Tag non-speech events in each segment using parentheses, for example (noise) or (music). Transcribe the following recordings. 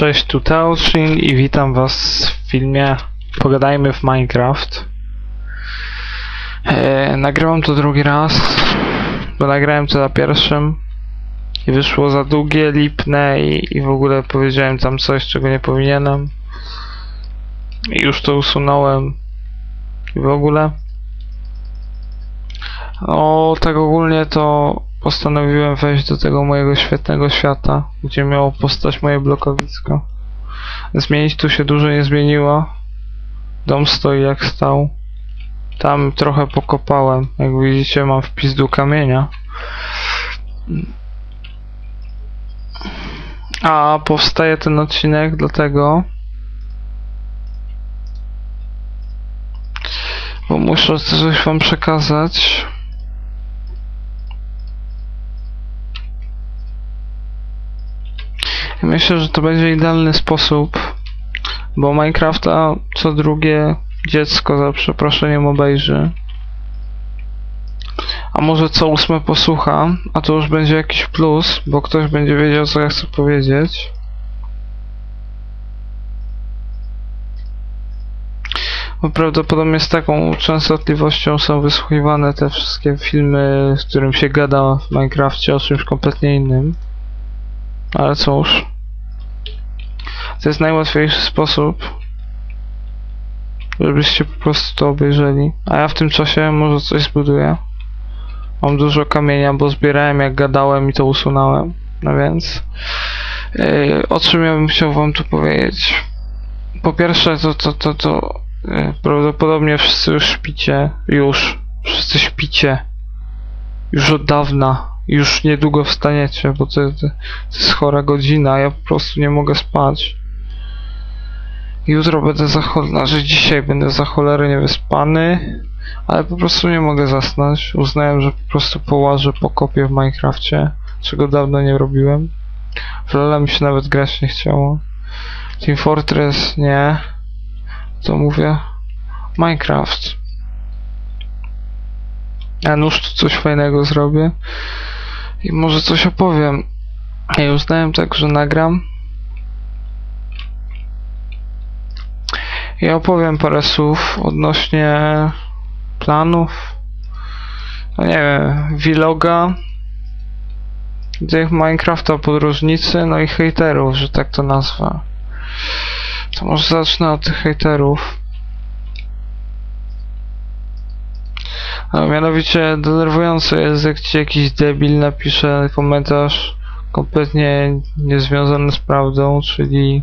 Cześć, tu Teoshin i witam was w filmie Pogadajmy w Minecraft. E, nagrywam to drugi raz, bo nagrałem to za pierwszym i wyszło za długie, lipne i, i w ogóle powiedziałem tam coś, czego nie powinienem. I już to usunąłem i w ogóle. O, tak ogólnie to postanowiłem wejść do tego mojego świetnego świata, gdzie miało postać moje blokowisko. Zmienić tu się dużo nie zmieniło. Dom stoi jak stał. Tam trochę pokopałem. Jak widzicie mam wpis do kamienia. A powstaje ten odcinek dlatego, bo muszę coś wam przekazać. Myślę, że to będzie idealny sposób, bo Minecrafta co drugie dziecko za przeproszeniem obejrzy. A może co ósme posłucha, a to już będzie jakiś plus, bo ktoś będzie wiedział co ja chcę powiedzieć. Bo prawdopodobnie z taką częstotliwością są wysłuchiwane te wszystkie filmy, w którym się gada w Minecrafcie o czymś kompletnie innym. Ale cóż. To jest najłatwiejszy sposób, żebyście po prostu to obejrzeli. A ja w tym czasie może coś zbuduję. Mam dużo kamienia, bo zbierałem jak gadałem i to usunąłem. No więc... Yy, o czym ja bym chciał wam tu powiedzieć? Po pierwsze, to, to, to, to yy, prawdopodobnie wszyscy już śpicie. Już. Wszyscy śpicie. Już od dawna. Już niedługo wstaniecie, bo to, to, to jest chora godzina, ja po prostu nie mogę spać. Jutro będę za cholerę, znaczy dzisiaj będę za cholerę niewyspany, ale po prostu nie mogę zasnąć. Uznałem, że po prostu połażę po kopie w Minecrafcie, czego dawno nie robiłem. W Lola mi się nawet grać nie chciało. Team Fortress nie. To mówię Minecraft. Ja nóż tu coś fajnego zrobię. I może coś opowiem. Ja uznałem tak, że nagram. I opowiem parę słów odnośnie planów. No nie wiem, vloga. Tych Minecrafta podróżnicy, no i hejterów, że tak to nazwę. To może zacznę od tych hejterów. A mianowicie denerwujące jest, jak ci jakiś debil napisze komentarz kompletnie niezwiązany z prawdą, czyli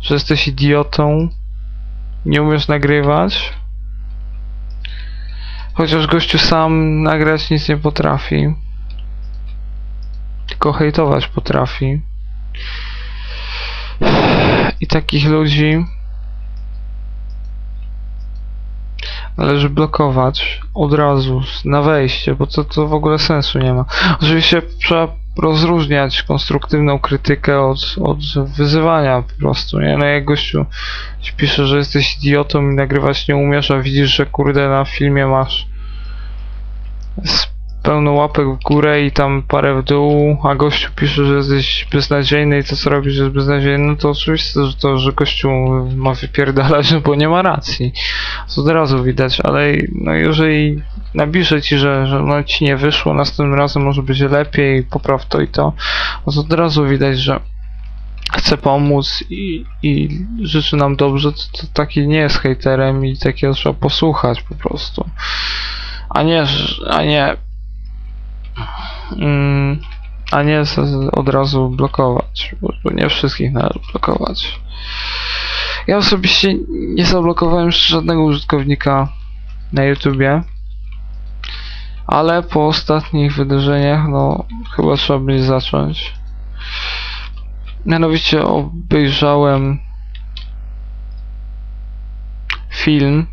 że jesteś idiotą, nie umiesz nagrywać, chociaż gościu sam nagrać nic nie potrafi, tylko hejtować potrafi. I takich ludzi należy blokować od razu na wejście, bo to, to w ogóle sensu nie ma. Oczywiście trzeba rozróżniać konstruktywną krytykę od, od wyzywania po prostu, nie? No jak gościu ci pisze, że jesteś idiotą i nagrywać nie umiesz, a widzisz, że kurde na filmie masz pełno łapek w górę i tam parę w dół, a gościu pisze, że jesteś beznadziejny i to co robisz jest beznadziejne, no to oczywiste, że to, że gościu ma wypierdalać, no bo nie ma racji. To od razu widać, ale no jeżeli napisze ci, że, że no ci nie wyszło, następnym razem może będzie lepiej, popraw to i to, no to od razu widać, że chce pomóc i, i życzy nam dobrze, to, to taki nie jest hejterem i takiego trzeba posłuchać po prostu. A nie, a nie Mm, a nie od razu blokować, bo, nie wszystkich należy blokować. Ja osobiście nie zablokowałem żadnego użytkownika na YouTubie, ale po ostatnich wydarzeniach, no chyba trzeba będzie zacząć. Mianowicie obejrzałem film,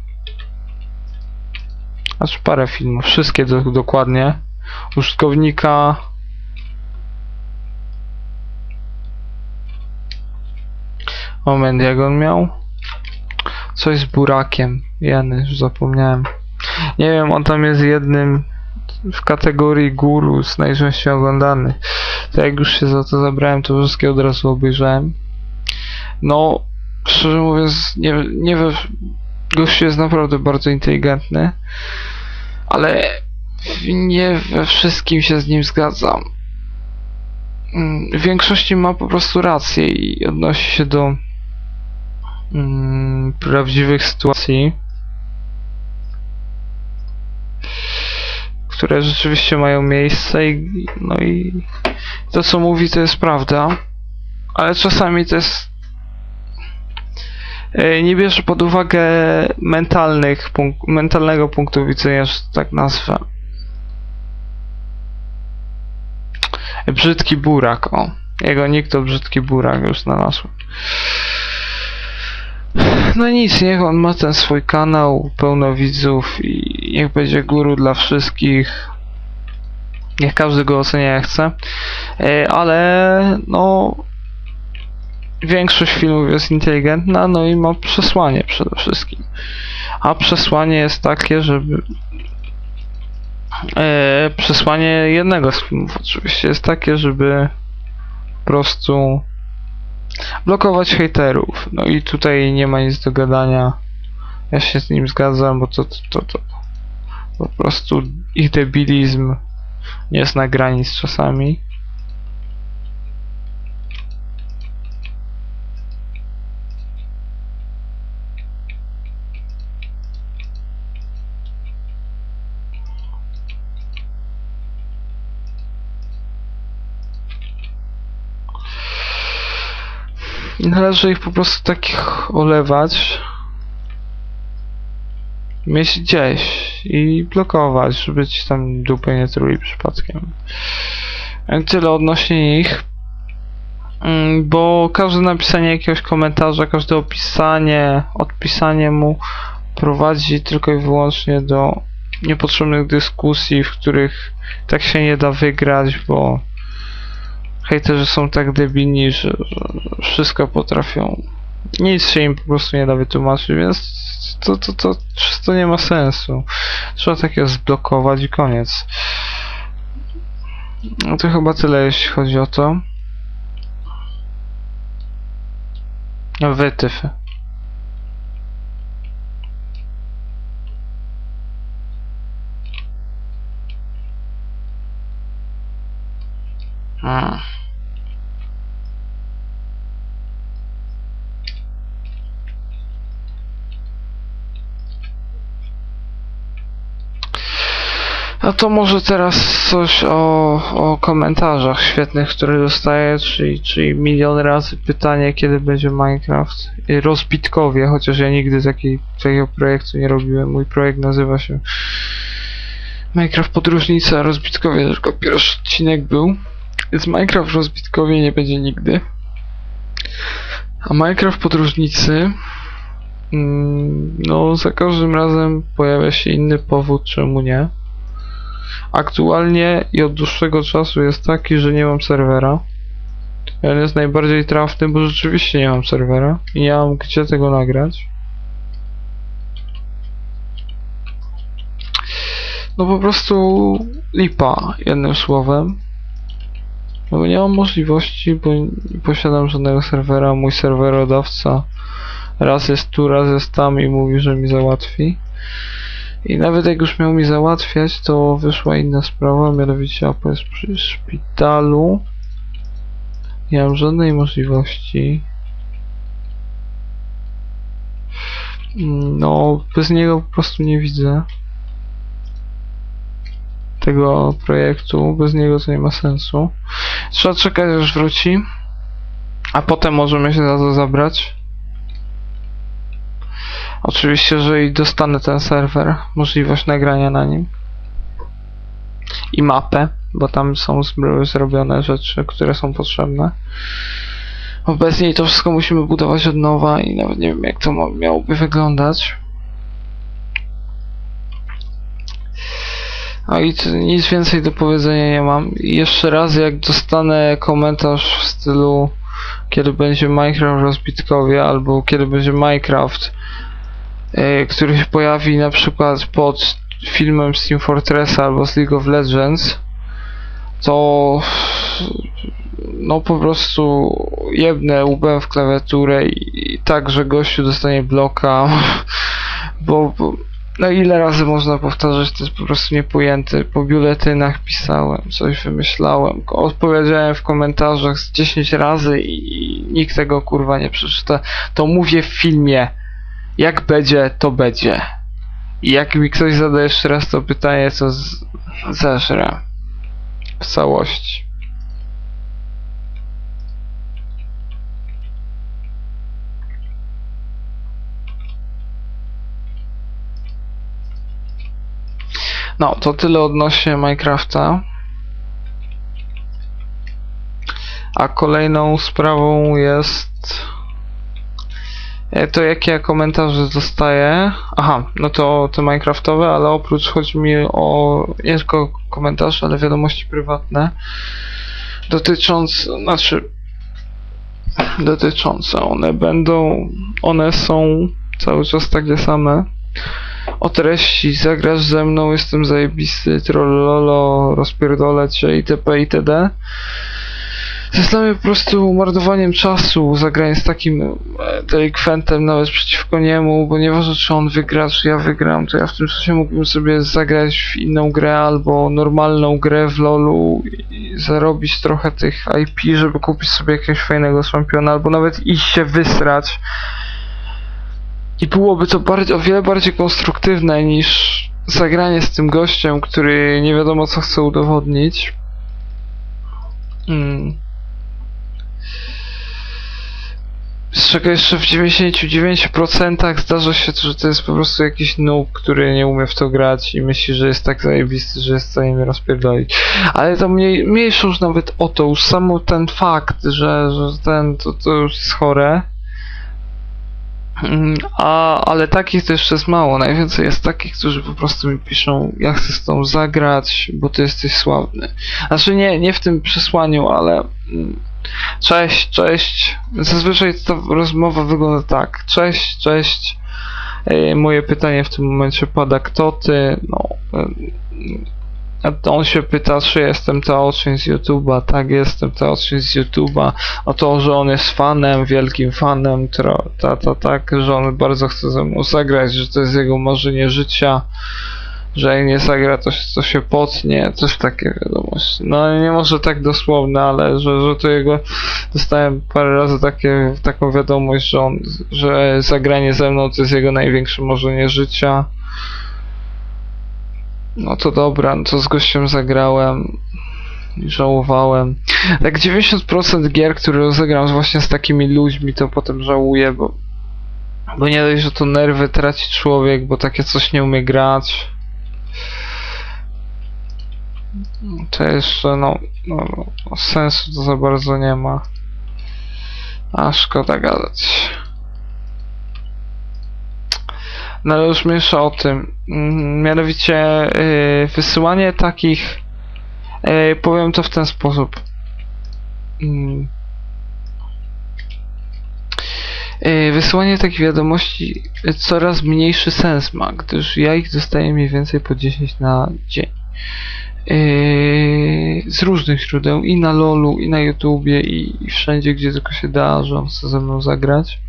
znaczy parę filmów, wszystkie do, dokładnie użytkownika. Moment jak on miał? Coś z burakiem. Jany, już zapomniałem. Nie wiem, on tam jest jednym w kategorii guru z najczęściej oglądanych. To jak już się za to zabrałem to wszystkie od razu obejrzałem. No, szczerze mówiąc, nie, nie gościu jest naprawdę bardzo inteligentny, ale nie we wszystkim się z nim zgadzam. Mm, W większości ma po prostu rację i odnosi się do mm, prawdziwych sytuacji, które rzeczywiście mają miejsce i no i to co mówi to jest prawda, ale czasami to jest e, nie bierze pod uwagę mentalnych, punk- mentalnego punktu widzenia, że tak nazwę. Brzydki burak, o. Jego nick to brzydki burak, już znalazłem. No nic, niech on ma ten swój kanał, pełno widzów i niech będzie guru dla wszystkich. Niech każdy go ocenia jak chce. E, Ale no większość filmów jest inteligentna, no i ma przesłanie przede wszystkim. A przesłanie jest takie, żeby e, przesłanie jednego z filmów oczywiście jest takie, żeby po prostu blokować hejterów. No i tutaj nie ma nic do gadania. Ja się z nim zgadzam, bo to, to, to, to po prostu ich debilizm nie jest na granic czasami. Należy ich po prostu takich olewać, mieć gdzieś i blokować, żeby ci tam dupy nie truli przypadkiem. E, Tyle odnośnie nich. Mm, Bo każde napisanie jakiegoś komentarza, każde opisanie, odpisanie mu prowadzi tylko i wyłącznie do niepotrzebnych dyskusji, w których tak się nie da wygrać, bo hejterzy są tak debilni, że, wszystko potrafią. Nic się im po prostu nie da wytłumaczyć, więc to, to, to, to nie ma sensu. Trzeba takie zblokować i koniec. No to chyba tyle, jeśli chodzi o to. Wytyfy. Hmm. No to może teraz coś o, o komentarzach świetnych, które dostaję, czyli, czyli milion razy pytanie, kiedy będzie Minecraft. Rozbitkowie, chociaż ja nigdy takiej, takiego projektu nie robiłem. Mój projekt nazywa się Minecraft Podróżnica, a Rozbitkowie tylko pierwszy odcinek był. Więc Minecraft Rozbitkowie nie będzie nigdy. A Minecraft Podróżnicy mm, no za każdym razem pojawia się inny powód, czemu nie. Aktualnie i od dłuższego czasu jest taki, że nie mam serwera. On jest najbardziej trafny, bo rzeczywiście nie mam serwera i nie mam gdzie tego nagrać. No po prostu lipa, jednym słowem. No bo nie mam możliwości, bo nie posiadam żadnego serwera. Mój serwerodawca raz jest tu, raz jest tam i mówi, że mi załatwi. I nawet jak już miał mi załatwiać, to wyszła inna sprawa, mianowicie Apple jest przy szpitalu. Nie mam żadnej możliwości. No, bez niego po prostu nie widzę tego projektu. Bez niego to nie ma sensu. Trzeba czekać aż wróci. A potem możemy się za to zabrać. Oczywiście, jeżeli dostanę ten serwer, możliwość nagrania na nim. I mapę, bo tam są zrobione rzeczy, które są potrzebne. Obecnie to wszystko musimy budować od nowa i nawet nie wiem jak to miałoby wyglądać. A i nic więcej do powiedzenia nie mam. I jeszcze raz, jak dostanę komentarz w stylu kiedy będzie Minecraft rozbitkowie albo kiedy będzie Minecraft, który się pojawi na przykład pod filmem z Team Fortressa albo z League of Legends, to no po prostu jebnę łbem w klawiaturę i, i tak, że gościu dostanie bloka, (laughs) bo, bo no ile razy można powtarzać, to jest po prostu niepojęte. Po biuletynach pisałem, coś wymyślałem, odpowiedziałem w komentarzach z 10 razy i nikt tego kurwa nie przeczyta. To mówię w filmie. Jak będzie, to będzie. I jak mi ktoś zada jeszcze raz to pytanie, to z- zeżrę. W całości. No, to tyle odnośnie Minecrafta. A kolejną sprawą jest to jakie ja komentarze dostaję. Aha, no to te Minecraftowe, ale oprócz chodzi mi o nie tylko komentarze, ale wiadomości prywatne dotyczące, znaczy dotyczące one będą, one są cały czas takie same o treści, zagrasz ze mną, jestem zajebisty, trollolo, rozpierdolę cię itp. itd. Jest po prostu marnowaniem czasu zagranie z takim e, delikwentem nawet przeciwko niemu, bo nieważne czy on wygra, czy ja wygram, to ja w tym czasie mógłbym sobie zagrać w inną grę albo normalną grę w LoLu i zarobić trochę tych IP, żeby kupić sobie jakiegoś fajnego czempiona, albo nawet iść się wysrać. I byłoby to bardziej, o wiele bardziej konstruktywne niż zagranie z tym gościem, który nie wiadomo co chce udowodnić. Mm. Z czego jeszcze w 99% zdarza się, że to jest po prostu jakiś noob, który nie umie w to grać i myśli, że jest tak zajebisty, że jest w stanie mnie rozpierdolić. Ale to mniej, mniejsza już nawet o to, już samo ten fakt, że, że ten, to, to już jest chore. Mm, A, ale takich to jeszcze jest mało. Najwięcej jest takich, którzy po prostu mi piszą, ja chcę z tą zagrać, bo ty jesteś sławny. Znaczy nie, nie w tym przesłaniu, ale mm, cześć, cześć. Zazwyczaj ta rozmowa wygląda tak. Cześć, cześć. Moje pytanie w tym momencie pada, kto ty? No, e, a to on się pyta, czy jestem Teoczyn z YouTube'a. Tak, jestem Teoczyn z YouTube'a. O to, że on jest fanem, wielkim fanem, tro, ta, ta, tak, że on bardzo chce ze mną zagrać, że to jest jego marzenie życia, że jak nie zagra, to, to się potnie, coś takie wiadomości. No nie może tak dosłowne, ale że, że to jego, dostałem parę razy takie, taką wiadomość, że on, że zagranie ze mną to jest jego największe marzenie życia. No to dobra, no to z gościem zagrałem żałowałem. Tak 90% gier, które rozegram właśnie z takimi ludźmi, to potem żałuję, bo bo nie dość, że to nerwy traci człowiek, bo takie coś nie umie grać. To jeszcze, no, no, no sensu to za bardzo nie ma. A szkoda gadać. No ale już mniejsza o tym. Mm, Mianowicie yy, wysyłanie takich. Yy, powiem to w ten sposób. Mm. Yy, Wysyłanie takich wiadomości coraz mniejszy sens ma, gdyż ja ich dostaję mniej więcej po 10 na dzień. Z różnych źródeł, i na LoLu, i na YouTubie, i, i wszędzie, gdzie tylko się da, że on chce ze mną zagrać.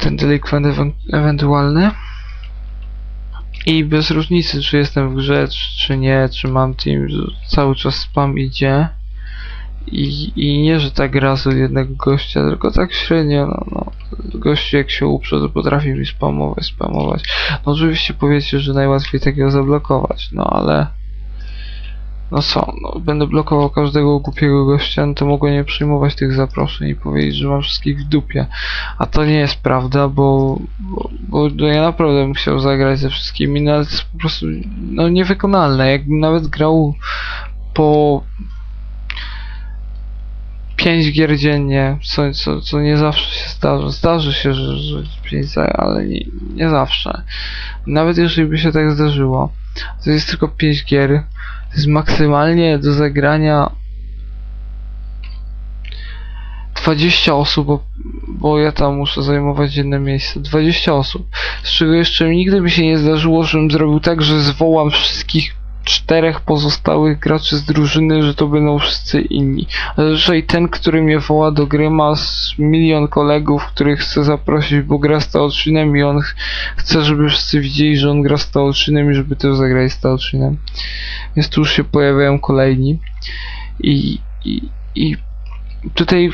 Ten delikwent ewen- ewentualny. I bez różnicy, czy jestem w grze, czy, nie, czy mam team, cały czas spam idzie. I, I nie, że tak raz od jednego gościa, tylko tak średnio, no, no. Jak się uprze, to potrafi mi spamować, spamować. No oczywiście powiecie, że najłatwiej takiego zablokować, no ale... No co, no, będę blokował każdego głupiego gościa, no to mogę nie przyjmować tych zaproszeń i powiedzieć, że mam wszystkich w dupie. A to nie jest prawda, bo, bo, bo ja naprawdę bym chciał zagrać ze wszystkimi, no ale to jest po prostu no, niewykonalne. Jakbym nawet grał po 5 gier dziennie, co, co, co nie zawsze się zdarza. Zdarzy się, że, że 5, ale nie, nie zawsze. Nawet jeżeli by się tak zdarzyło, to jest tylko 5 gier. To jest maksymalnie do zagrania 20 osób, bo, ja tam muszę zajmować jedno miejsce. 20 osób. Z czego jeszcze nigdy by się nie zdarzyło, żebym zrobił tak, że zwołam wszystkich czterech pozostałych graczy z drużyny, że to będą wszyscy inni. Jeżeli ten, który mnie woła do gry ma milion kolegów, których chce zaprosić, bo gra z Taochinem i on ch- chce, żeby wszyscy widzieli, że on gra z Taochinem i żeby też zagrali z Taochinem. Więc tu już się pojawiają kolejni. I, i, i tutaj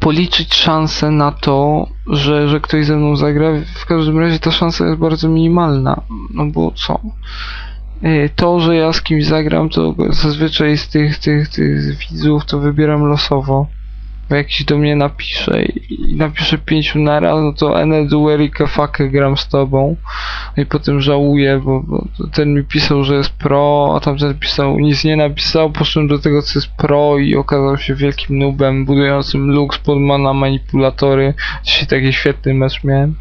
policzyć szansę na to, że, że ktoś ze mną zagra, w każdym razie ta szansa jest bardzo minimalna. No bo co? Y, To, że ja z kimś zagram, to zazwyczaj z tych, tych, tych widzów to wybieram losowo. Bo jakiś do mnie napisze i napisze pięciu naraz, no to Enedu, Erika, fuck, gram z tobą. No I potem żałuję, bo, bo ten mi pisał, że jest pro, a tamten pisał, nic nie napisał, poszedłem do tego, co jest pro i okazał się wielkim nubem, budującym Lux pod mana manipulatory. Dzisiaj taki świetny mecz miałem.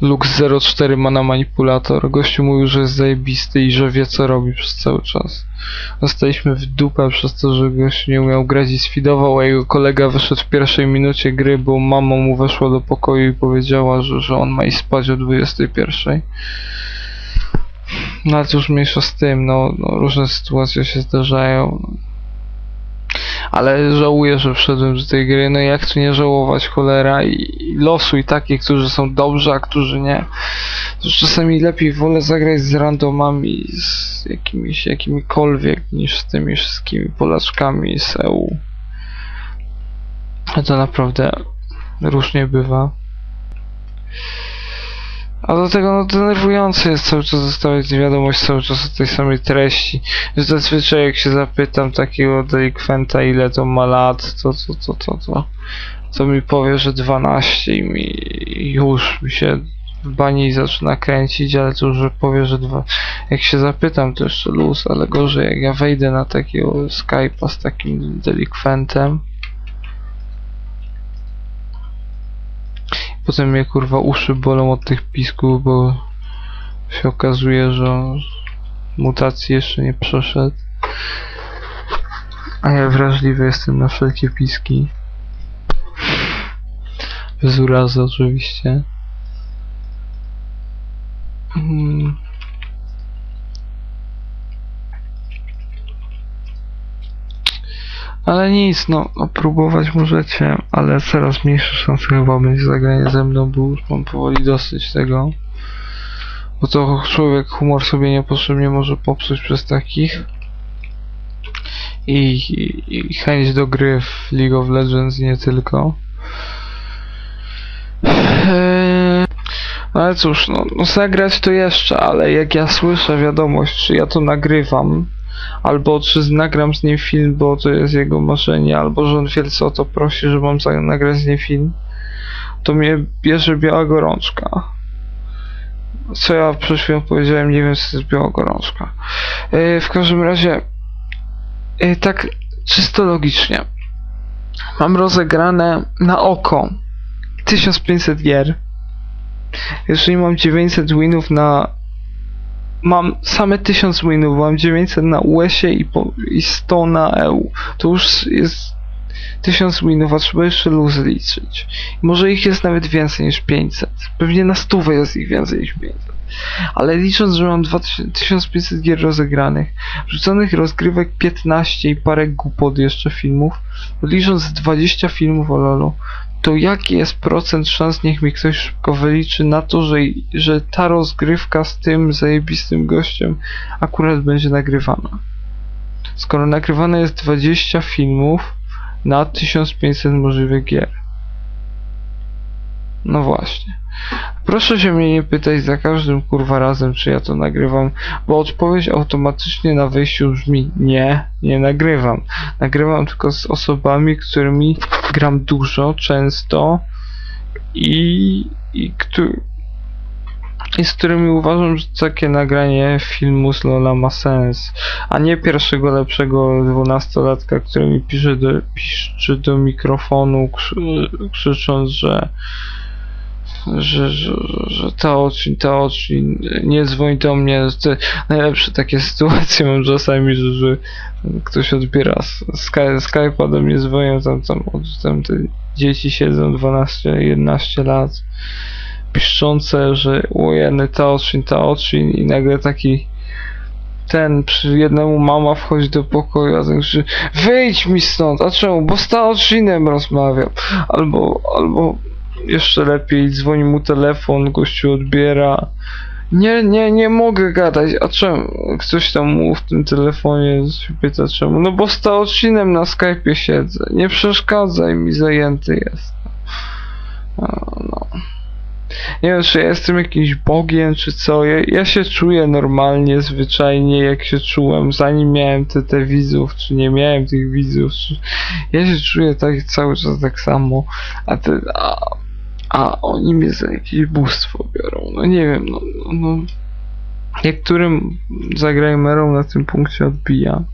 Lux 04 mana manipulator. Gościu mówił, że jest zajebisty i że wie co robi przez cały czas. Zostaliśmy w dupę przez to, że gość nie umiał grać i sfidował, a jego kolega wyszedł w pierwszej minucie gry, bo mama mu weszła do pokoju i powiedziała, że, że on ma iść spać o 21. No ale to już mniejsza z tym, no, no różne sytuacje się zdarzają. Ale żałuję, że wszedłem do tej gry. No jak tu nie żałować, cholera? I, i losuj takich, którzy są dobrzy, a którzy nie. Czasami lepiej wolę zagrać z randomami, z jakimiś, jakimikolwiek, niż z tymi wszystkimi Polaczkami z EU. To naprawdę różnie bywa. A do tego no denerwujące jest cały czas dostawać wiadomość cały czas o tej samej treści. Zazwyczaj jak się zapytam takiego delikwenta ile to ma lat, to to to to to, to mi powie, że 12 i mi już mi się bani zaczyna kręcić, ale to już powie, że dwa. Jak się zapytam to jeszcze luz, ale gorzej jak ja wejdę na takiego Skype'a z takim delikwentem. Potem mnie kurwa uszy bolą od tych pisków, bo się okazuje, że on mutacji jeszcze nie przeszedł. A ja wrażliwy jestem na wszelkie piski. Bez urazy oczywiście. Mm. Ale nic, no, no próbować możecie, ale coraz mniejsze szanse chyba będzie zagranie ze mną, bo już mam powoli dosyć tego. Bo to człowiek humor sobie niepotrzebnie może popsuć przez takich. I, i, i chęć do gry w League of Legends nie tylko. Eee, ale cóż, no, no zagrać to jeszcze, ale jak ja słyszę wiadomość, czy ja to nagrywam, albo czy nagram z nim film, bo to jest jego marzenie, albo że on wielce o to prosi, że mam nagrać z nim film, to mnie bierze biała gorączka. Co ja przed chwilą powiedziałem, nie wiem co to jest biała gorączka. Yy, w każdym razie, yy, tak czysto logicznie, mam rozegrane na oko 1500 gier. Jeżeli mam 900 winów na mam same 1000 winów, mam 900 na US-ie i, po, i 100 na EU. To już jest 1000 winów, a trzeba jeszcze luz liczyć. Może ich jest nawet więcej niż 500. Pewnie na stówę jest ich więcej niż 500. Ale licząc, że mam 2000 1500 gier rozegranych, wrzuconych rozgrywek 15 i parę głupot jeszcze filmów, licząc 20 filmów o LoLu, to jaki jest procent szans, niech mi ktoś szybko wyliczy na to, że, że ta rozgrywka z tym zajebistym gościem akurat będzie nagrywana. Skoro nagrywane jest 20 filmów na 1500 możliwych gier. No właśnie. Proszę się mnie nie pytać za każdym kurwa razem, czy ja to nagrywam, bo odpowiedź automatycznie na wejściu brzmi nie, nie nagrywam. Nagrywam tylko z osobami, którymi gram dużo, często i, i, i z którymi uważam, że takie nagranie filmu z Lola ma sens, a nie pierwszego lepszego dwunastolatka, który mi pisze do, piszczy do mikrofonu, krzy, krzycząc, że że, że, że oczy, ta oczy, nie dzwoń do mnie. Te najlepsze takie sytuacje mam czasami, że, że ktoś odbiera Skype'a do mnie dzwonią, tam, tam, tam te dzieci siedzą 12-11 lat, piszczące, że ujeny ta oczy, ta oczy i nagle taki ten, przy jednemu mama wchodzi do pokoju, a ten krzyczy wyjdź mi stąd, a czemu? Bo z Taoshinem rozmawiam. Albo, albo jeszcze lepiej, dzwoni mu telefon, gościu odbiera. Nie, nie, nie mogę gadać, a czemu? Ktoś tam mu w tym telefonie pyta czemu. No bo z Taoshinem na Skype'ie siedzę. Nie przeszkadzaj mi, zajęty jest. No. Nie wiem, czy ja jestem jakimś bogiem, czy co. Ja, ja się czuję normalnie, zwyczajnie, jak się czułem, zanim miałem te, te widzów, czy nie miałem tych widzów. Czy... Ja się czuję tak cały czas tak samo, a te, a, a oni mnie za jakieś bóstwo biorą. No nie wiem, no, no, no. Niektórym zagrajmerom na tym punkcie odbija.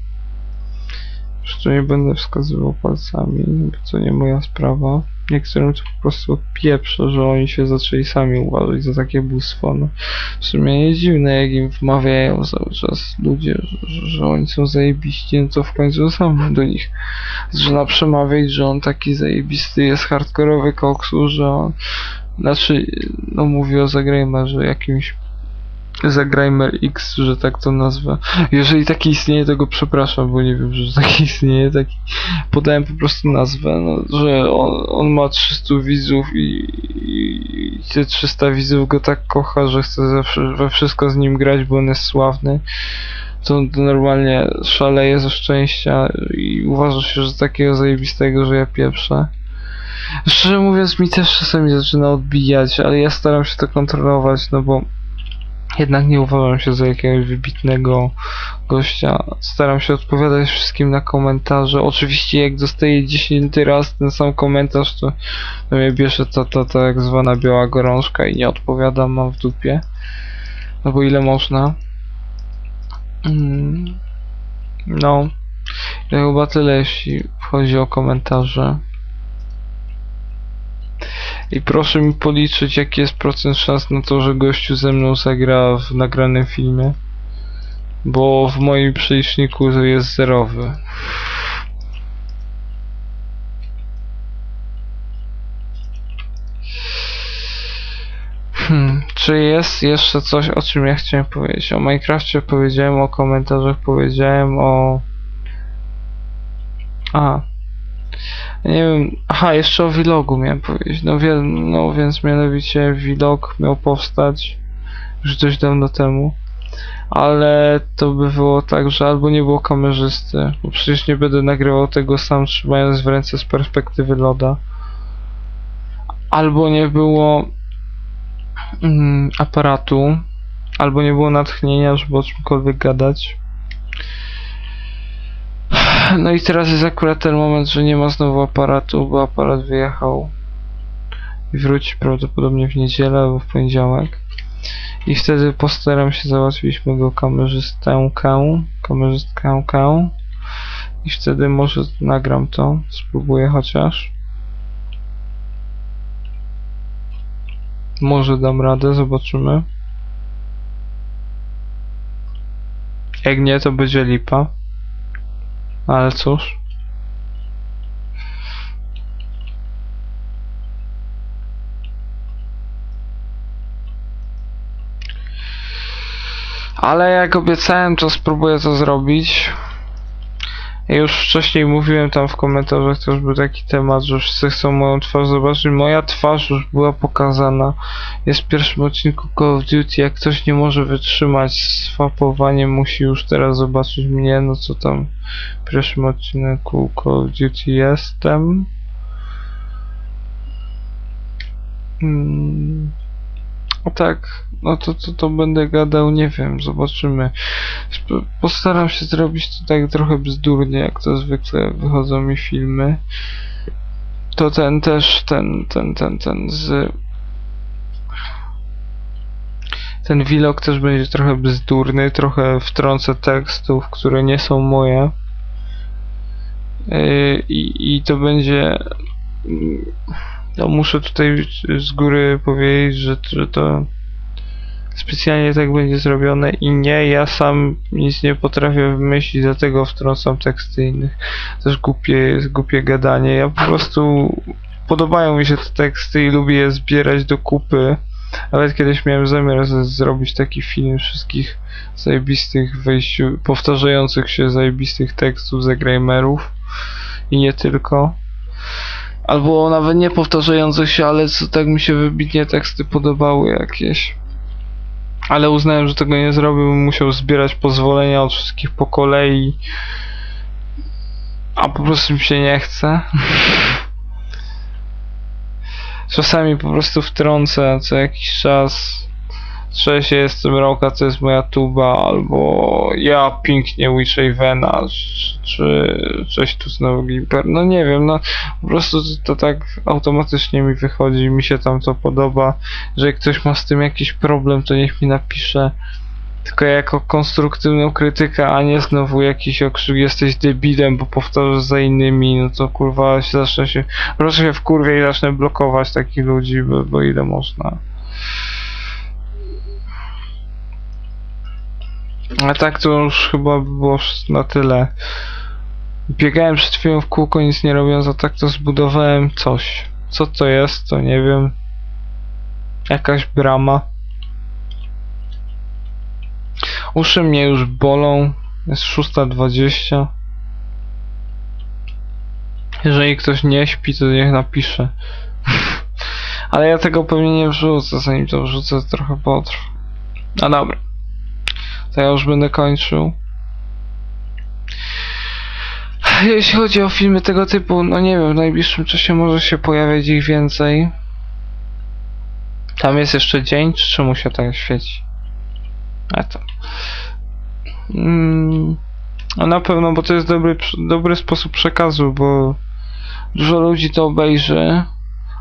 Zresztą nie będę wskazywał palcami, bo to nie moja sprawa. Niektórym to po prostu pieprze, że oni się zaczęli sami uważać za takie bóstwo. No, w sumie nie dziwne, jak im wmawiają cały czas ludzie, że, że, że oni są zajebiści, no to w końcu sam do nich zaczyna przemawiać, że on taki zajebisty jest hardkorowy koksu, że on znaczy, no mówi o Zagrajmerze jakimś Zagrajmer X, że tak to nazwę. Jeżeli taki istnieje, to go przepraszam, bo nie wiem, że taki (laughs) istnieje. Taki... Podałem po prostu nazwę, no, że on, on ma 300 widzów i, i, i te 300 widzów go tak kocha, że chce zawsze, we wszystko z nim grać, bo on jest sławny. To, to normalnie szaleje ze szczęścia i uważa się, że takiego zajebistego, że ja pieprzę. Szczerze mówiąc, mi też czasami zaczyna odbijać, ale ja staram się to kontrolować, no bo jednak nie uważam się za jakiegoś wybitnego gościa. Staram się odpowiadać wszystkim na komentarze. Oczywiście jak dostaję 10 raz ten sam komentarz, to, mnie bierze ta, ta, ta tak zwana biała gorączka i nie odpowiadam, mam w dupie. No bo ile można? Mm. No. To chyba tyle, jeśli chodzi o komentarze. I proszę mi policzyć, jaki jest procent szans na to, że gościu ze mną zagra w nagranym filmie. Bo w moim przeliczniku jest zerowy. Hmm, czy jest jeszcze coś, o czym ja chciałem powiedzieć? O Minecrafcie powiedziałem, o komentarzach powiedziałem, o... A, nie wiem, aha, jeszcze o vlogu miałem powiedzieć. No, wie, no więc mianowicie vlog miał powstać już dość dawno temu. Ale to by było tak, że albo nie było kamerzysty, bo przecież nie będę nagrywał tego sam trzymając w ręce z perspektywy loda. Albo nie było mm, aparatu, albo nie było natchnienia, żeby o czymkolwiek gadać. No i teraz jest akurat ten moment, że nie ma znowu aparatu, bo aparat wyjechał i wróci prawdopodobnie w niedzielę albo w poniedziałek. I wtedy postaram się załatwić mojego kamerzystę, kamerzystkę, i wtedy może nagram to, spróbuję chociaż. Może dam radę, zobaczymy. Jak nie, to będzie lipa. Ale cóż. Ale jak obiecałem, to spróbuję to zrobić. Już wcześniej mówiłem tam w komentarzach, to już był taki temat, że wszyscy chcą moją twarz zobaczyć. Moja twarz już była pokazana. Jest w pierwszym odcinku Call of Duty. Jak ktoś nie może wytrzymać z fapowaniem, musi już teraz zobaczyć mnie. No co tam w pierwszym odcinku Call of Duty jestem. Hmm. O tak, no to, to, to będę gadał, nie wiem, zobaczymy. Postaram się zrobić to tak trochę bzdurnie, jak to zwykle wychodzą mi filmy. To ten też, ten, ten, ten, ten z... Ten vlog też będzie trochę bzdurny, trochę wtrącę tekstów, które nie są moje. Yy, I, i to będzie... mm, No muszę tutaj z góry powiedzieć, że, że to specjalnie tak będzie zrobione i nie, ja sam nic nie potrafię wymyślić, dlatego wtrącam teksty innych. Też głupie jest głupie gadanie. Ja po prostu podobają mi się te teksty i lubię je zbierać do kupy Nawet kiedyś miałem zamiar zrobić taki film wszystkich zajebistych wejściu, powtarzających się zajebistych tekstów zagrajmerów i nie tylko. Albo nawet nie powtarzających się, ale co tak mi się wybitnie teksty podobały jakieś. Ale uznałem, że tego nie zrobię, bym musiał zbierać pozwolenia od wszystkich po kolei. A po prostu mi się nie chce. (laughs) Czasami po prostu wtrącę co jakiś czas. Cześć, jestem Roka, to jest moja tuba, albo ja pięknie Witchavena, czy, czy cześć tu znowu Gimper. No nie wiem, no po prostu to, tak automatycznie mi wychodzi, mi się tam to podoba. Jeżeli ktoś ma z tym jakiś problem, to niech mi napisze. Tylko jako konstruktywną krytykę, a nie znowu jakiś okrzyk jesteś debilem, bo powtarzasz za innymi, no to kurwa się zacznę się, proszę się w kurwie i zacznę blokować takich ludzi, bo, bo ile można. A tak to już chyba by było na tyle. Biegałem przed chwilą w kółko, nic nie robiąc, a tak to zbudowałem coś. Co to jest, to nie wiem. Jakaś brama. Uszy mnie już bolą. Jest 6.20. Jeżeli ktoś nie śpi, to niech napisze. (laughs) Ale ja tego pewnie nie wrzucę, zanim to wrzucę, to trochę potrwa. No dobra. To ja już będę kończył. Jeśli chodzi o filmy tego typu, no nie wiem, w najbliższym czasie może się pojawiać ich więcej. Tam jest jeszcze dzień, czy czemu się tak świeci? A to. Mm, no na pewno, bo to jest dobry, dobry sposób przekazu, bo dużo ludzi to obejrzy.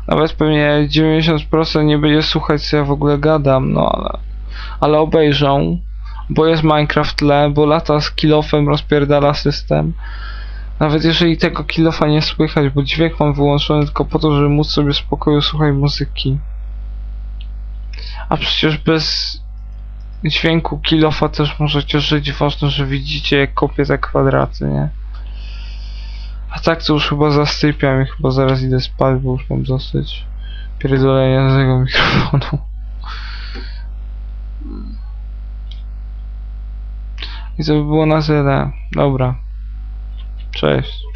Nawet pewnie 90% nie będzie słuchać, co ja w ogóle gadam, no ale, ale obejrzą, bo jest Minecraft tle, bo lata z kilofem rozpierdala system. Nawet jeżeli tego kilofa nie słychać, bo dźwięk mam wyłączony tylko po to, żeby móc sobie w spokoju słuchać muzyki. A przecież bez dźwięku kilofa też możecie żyć. Ważne, że widzicie jak kopię te kwadraty, nie? A tak to już chyba zasypiam i chyba zaraz idę spać, bo już mam dosyć pierdolenia z tego mikrofonu. I to by było na tyle. Dobra. Cześć.